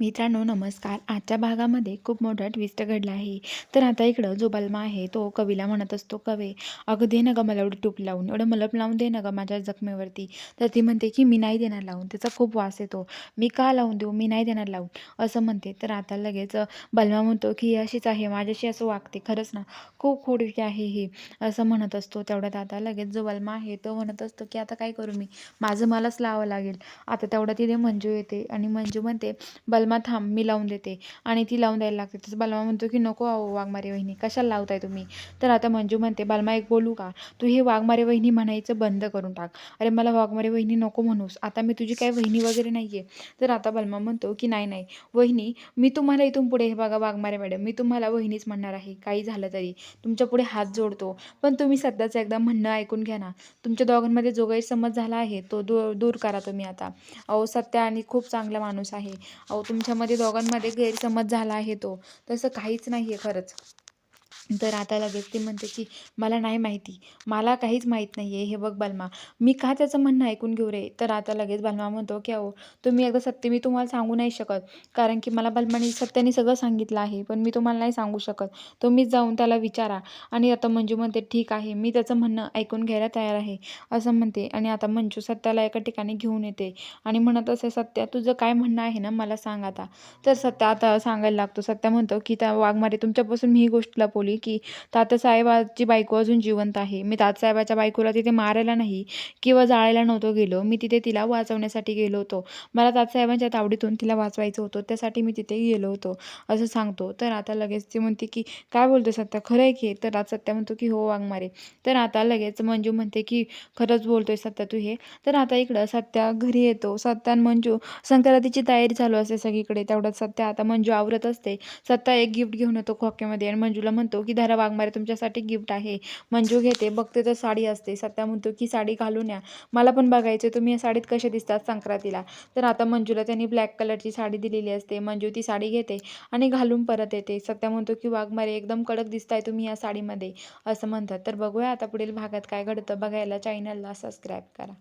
मित्रांनो नमस्कार. आजच्या भागामध्ये खूप मोठा ट्विस्ट घडला आहे. तर आता इकडं जो बलमा आहे तो कवीला म्हणत असतो कवे अगं दे ना गं मला एवढी टूप लावून एवढं मलप लावून दे ना गं माझ्या जखमेवरती. तर ती म्हणते की मी नाही देणार लावून त्याचा खूप वास येतो. मी का लावून देऊ? मी नाही देणार लावून. असं म्हणते. तर आता लगेच बलमा म्हणतो की अशीच आहे माझ्याशी असं वागते खरंच ना? खूप खोडकी आहे ही. असं म्हणत असतो तेवढ्यात आता लगेच जो बलमा आहे तो म्हणत असतो की आता काय करू मी? माझं मलाच लावावं लागेल. आता तेवढ्या तिथे मंजू येते आणि मंजू म्हणते बलमा थांब मी लावून देते. आणि ती लावून द्यायला लागते. तसं बलमा म्हणतो की नको अहो वाघमारे वहिनी कशाला लावताय तुम्ही? तर आता मंजू म्हणते बलमा एक बोलू का? तू हे वाघमारे वहिनी म्हणायचं बंद करून टाक. अरे मला वाघमारे वहिनी नको म्हणूस. आता मी तुझी काय वहिनी वगैरे नाही आहे तर आता बलमा म्हणतो की नाही नाही. वहिनी मी तुम्हाला इथून पुढे हे बघा वाघमारे मॅडम मी तुम्हाला वहिनीच म्हणणार आहे. काही झालं तरी. तुमच्यापुढे हात जोडतो. पण तुम्ही सध्याचं एकदा म्हणणं ऐकून घ्या ना. तुमच्या दोघांमध्ये जो गैरसमज झाला आहे तो दूर दूर करा तुम्ही आता. अहो सत्य आणि खूप चांगला माणूस आहे. अहो आमच्यामध्ये दोघांमध्ये गैरसमज झाला आहे तो. तसं काहीच नाही आहे खरंच. तर आता लगेच ती म्हणते की मला नाही माहिती. मला काहीच माहीत नाही आहे हे बघ बलमा मी का त्याचं म्हणणं ऐकून घेऊ रे? तर आता लगेच बलमा म्हणतो की अहो तुम्ही एकदा सत्य मी तुम्हाला सांगू नाही शकत. कारण की मला बलमाने सत्याने सगळं सांगितलं आहे पण मी तुम्हाला नाही सांगू शकत. तुम्हीच जाऊन त्याला विचारा. आणि आता मंजू म्हणते ठीक आहे मी त्याचं म्हणणं ऐकून घ्यायला तयार आहे. असं म्हणते. आणि आता मंजू सत्याला एका ठिकाणी घेऊन येते. आणि म्हणत असे सत्या तुझं काय म्हणणं आहे ना मला सांग आता. तर सत्या आता सांगायला लागतो. सत्या म्हणतो की त्या वाघमारे तुमच्यापासून मी ही गोष्ट लपवली. की तात्यासाहेबाची बायको अजून जिवंत आहे. मी तात्यासाहेबाच्या बायकोला तिथे मारायला नाही किंवा जाळायला नव्हतो गेलो. मी तिथे तिला वाचवण्यासाठी गेलो होतो. मला तात्यासाहेबांच्या तावडीतून तिला वाचवायचं होतं. त्यासाठी मी तिथे गेलो होतो असं सांगतो. तर आता लगेच ती म्हणते की काय बोलतो सत्या? खरं आहे की? तर आज सत्या म्हणतो की हो वाघमारे तर आता लगेच मंजू म्हणते की खरंच बोलतोय सत्या तू हे? तर आता इकडं सत्या घरी येतो. सत्या आणि मंजू संक्रांतीची तयारी चालू असते सगळीकडे. तेवढ्यात सत्या आता मंजू आवरत असते. सत्या एक गिफ्ट घेऊन येतो खोक्यामध्ये आणि मंजूला म्हणतो की धरा वाघमारे तुमच्यासाठी गिफ्ट आहे. मंजू घेते बघते तर साडी असते. सत्या म्हणतो की साडी घालून या. मला पण बघायचं तुम्ही या साडीत कसे दिसतात संक्रांतीला. तर आता मंजूला त्यांनी ब्लॅक कलरची साडी दिलेली असते. मंजू ती साडी घेते आणि घालून परत येते. सत्या म्हणतो की वाघमारे एकदम कडक दिसताय तुम्ही या साडीमध्ये. असं म्हणतात. तर बघूया आता पुढील भागात काय घडतं. बघायला चॅनलला सबस्क्राईब करा.